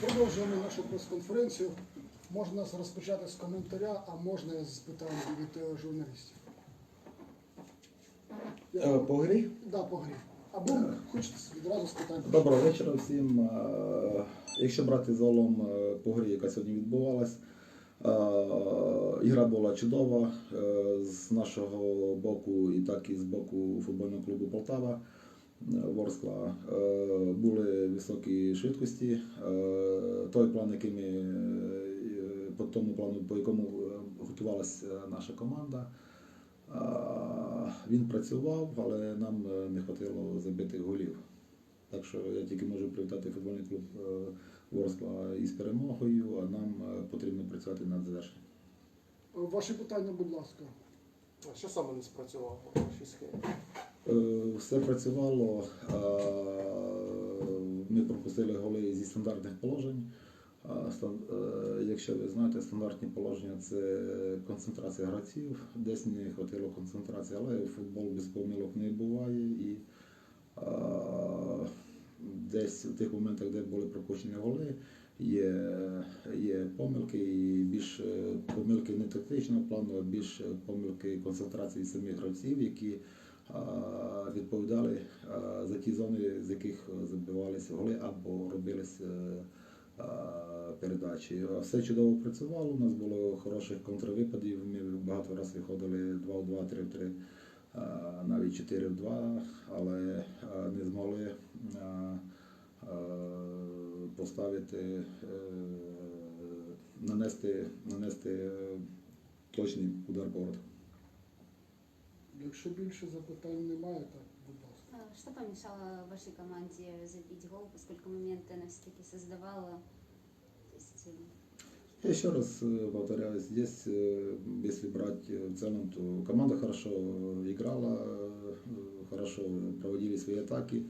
Продовжуємо нашу прес-конференцію. Можна розпочати з коментаря, а можна з питань від е, журналістів. Е, По грі? Да, по грі. Або хочете відразу з питань. Доброго вечора всім. Е, Якщо брати загалом е, по грі, яка сьогодні відбувалась, е, ігра була чудова е, з нашого боку і так і з боку футбольного клубу Полтава. Ворскла Е, були високі швидкості. Е, Той план, який ми е, по тому плану, по якому готувалася наша команда. Він працював, але нам не вистачило забитих голів. Так що я тільки можу привітати футбольний клуб Ворскла із перемогою, а нам потрібно працювати над завершенням. Ваші питання, будь ласка. А що саме не спрацювало по вашій схемі? Е, Все працювало. Ми пропустили голи зі стандартних положень. Е, Якщо ви знаєте, стандартні положення це концентрація гравців, десь не вистачило концентрації, але футбол без помилок не буває. І десь в тих моментах, де були пропущені голи, є, є помилки, і більш е, помилки не тактичного плану, а більш помилки концентрації самих гравців, які відповідали за ті зони, з яких забивалися голи або робилися передачі. Все чудово працювало. У нас було хороших контрвипадів. Ми багато разів виходили 2 в 2, 3 в 3, навіть 4 в 2, але не змогли поставити, е, нанести, нанести е, точний удар по воротах. Якщо більше запитань немає, так, будь ласка. А Что помешало вашей команде забить гол, поскольку моменты она все-таки создавала? То есть, э, Я еще раз э, повторяю, здесь, э, если брать э, в целом, то команда хорошо э, играла, э, хорошо проводили свои атаки,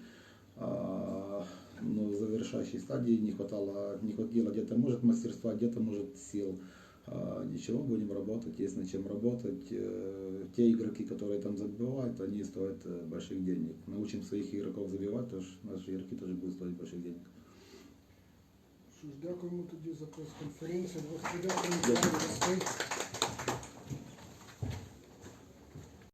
а, но в завершающей стадии не хватало, не хватило где-то может мастерства, где-то может сил. А, Ничего, будем работать, есть над чем работать. Э, Те игроки, которые там забивают, они стоят э, больших денег. Научим своих игроков забивать, то наши игроки тоже будут стоить больших денег. Що ж, дякуємо тоді за прес-конференцію. Дякуємо за гостей.